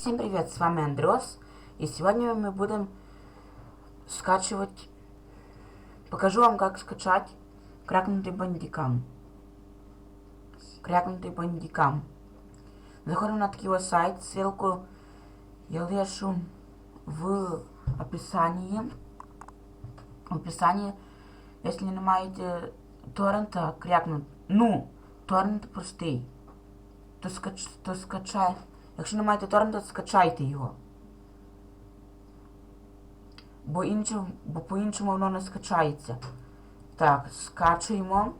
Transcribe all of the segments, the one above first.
Всем привет, с вами Андрос, и сегодня мы будем скачивать... Покажу вам, как скачать кракнутый бандикам. Кракнутый бандикам. Заходим на такой сайт, ссылку я лишу в описании. В описании, если не маєте торрента, крякнуть, ну, торрент простий, то, скач, то скачай. Якщо не маєте торрента, скачайте його. Бо, інше, бо по-іншому воно не скачається. Так, скачуємо.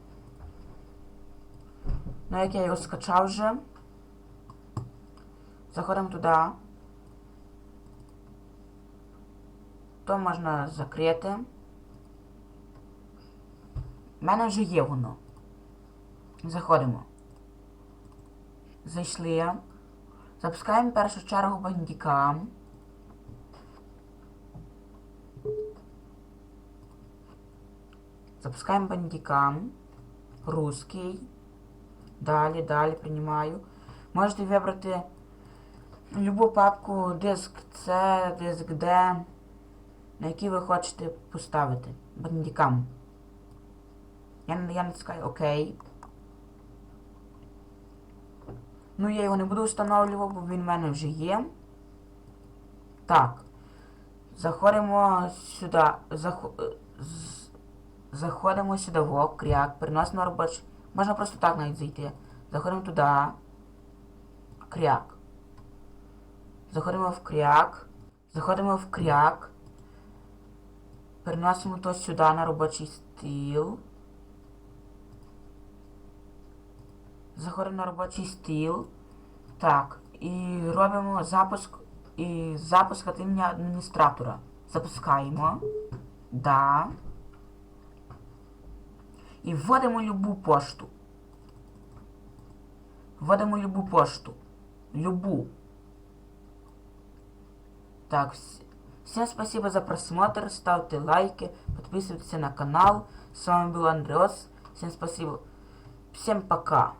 Ну, як я його скачав вже. Заходимо туди. То можна закрити. У мене вже є воно. Заходимо. Зайшли. Запускаємо в першу чергу бандікам. Запускаємо бандікам. Русский. Далі, далі приймаю. Можете вибрати любу папку диск C, диск D, на який ви хочете поставити бандікам. Я, я натискаю ОК. Ну, я його не буду встановлювати, бо він в мене вже є. Так. Заходимо сюди. Зах... Заходимо сюди в кряк, переносимо на робочий. Можна просто так навіть зайти. Заходимо туди. Кряк. Заходимо в кряк. Заходимо в кряк. Переносимо то сюди на робочий стіл. Заходимо на робочий стіл. Так. І робимо запуск. І запуск від імені адміністратора. Запускаємо. Да. І вводимо любу пошту. Вводимо любу пошту. Любу. Так, вс- всем спасибо за просмотр, ставьте лайки, подписывайтесь на канал. С вами был Андреас. Всем спасибо. Всем пока.